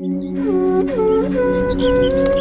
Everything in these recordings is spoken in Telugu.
うん。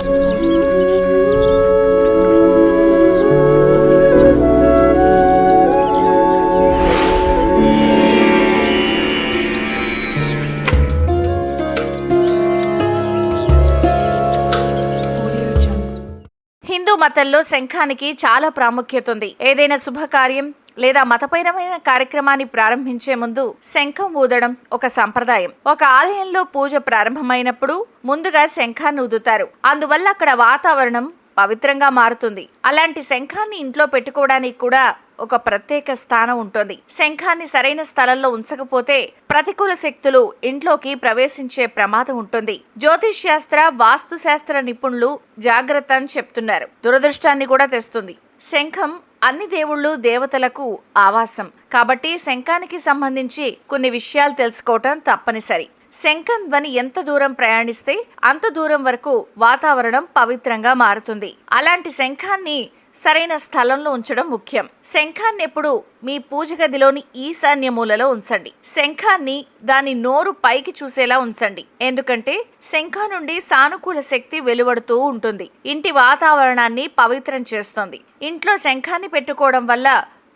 మతంలో శంఖానికి చాలా ప్రాముఖ్యత ఉంది. ఏదైనా శుభకార్యం లేదా మతపరమైన కార్యక్రమాన్ని ప్రారంభించే ముందు శంఖం ఊదడం ఒక సంప్రదాయం. ఒక ఆలయంలో పూజ ప్రారంభమైనప్పుడు ముందుగా శంఖాన్ని ఊదుతారు. అందువల్ల అక్కడ వాతావరణం పవిత్రంగా మారుతుంది. అలాంటి శంఖాన్ని ఇంట్లో పెట్టుకోవడానికి కూడా ఒక ప్రత్యేక స్థానం ఉంటుంది. శంఖాన్ని సరైన స్థలంలో ఉంచకపోతే ప్రతికూల శక్తులు ఇంట్లోకి ప్రవేశించే ప్రమాదం ఉంటుంది. జ్యోతిష్ శాస్త్ర వాస్తు శాస్త్ర నిపుణులు జాగ్రత్త అని చెప్తున్నారు. దురదృష్టాన్ని కూడా తెస్తుంది. శంఖం అన్ని దేవుళ్ళు దేవతలకు ఆవాసం. కాబట్టి శంఖానికి సంబంధించి కొన్ని విషయాలు తెలుసుకోవటం తప్పనిసరి. శంఖం ధ్వని ఎంత దూరం ప్రయాణిస్తే అంత దూరం వరకు వాతావరణం పవిత్రంగా మారుతుంది. అలాంటి శంఖాన్ని సరైన స్థలంలో ఉంచడం ముఖ్యం. శంఖాన్ని ఎప్పుడు మీ పూజ గదిలోని ఈశాన్య మూలలో ఉంచండి. శంఖాన్ని దాని నోరు పైకి చూసేలా ఉంచండి. ఎందుకంటే శంఖ నుండి సానుకూల శక్తి వెలువడుతూ ఉంటుంది. ఇంటి వాతావరణాన్ని పవిత్రం చేస్తుంది. ఇంట్లో శంఖాన్ని పెట్టుకోవడం వల్ల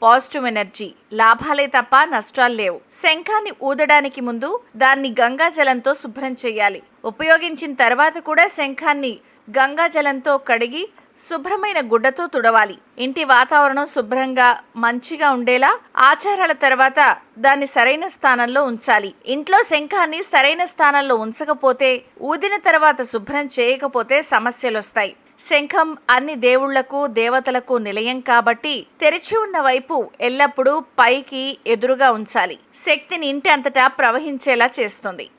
పాజిటివ్ ఎనర్జీ. లాభాలే తప్ప నష్టాలు లేవు. శంఖాన్ని ఊదడానికి ముందు దాన్ని గంగా జలంతో శుభ్రం చేయాలి. ఉపయోగించిన తర్వాత కూడా శంఖాన్ని గంగా జలంతో కడిగి శుభ్రమైన గుడ్డతో తుడవాలి. ఇంటి వాతావరణం శుభ్రంగా మంచిగా ఉండేలా ఆచారాల తర్వాత దాన్ని సరైన స్థానంలో ఉంచాలి. ఇంట్లో శంఖాన్ని సరైన స్థానంలో ఉంచకపోతే ఊదిన తర్వాత శుభ్రం చేయకపోతే సమస్యలు వస్తాయి శంఖం అన్ని దేవుళ్ళకు దేవతలకు నిలయం కాబట్టి తెరిచి ఉన్న వైపు ఎల్లప్పుడూ పైకి ఎదురుగా ఉంచాలి. శక్తిని ఇంటి అంతటా ప్రవహించేలా చేస్తుంది.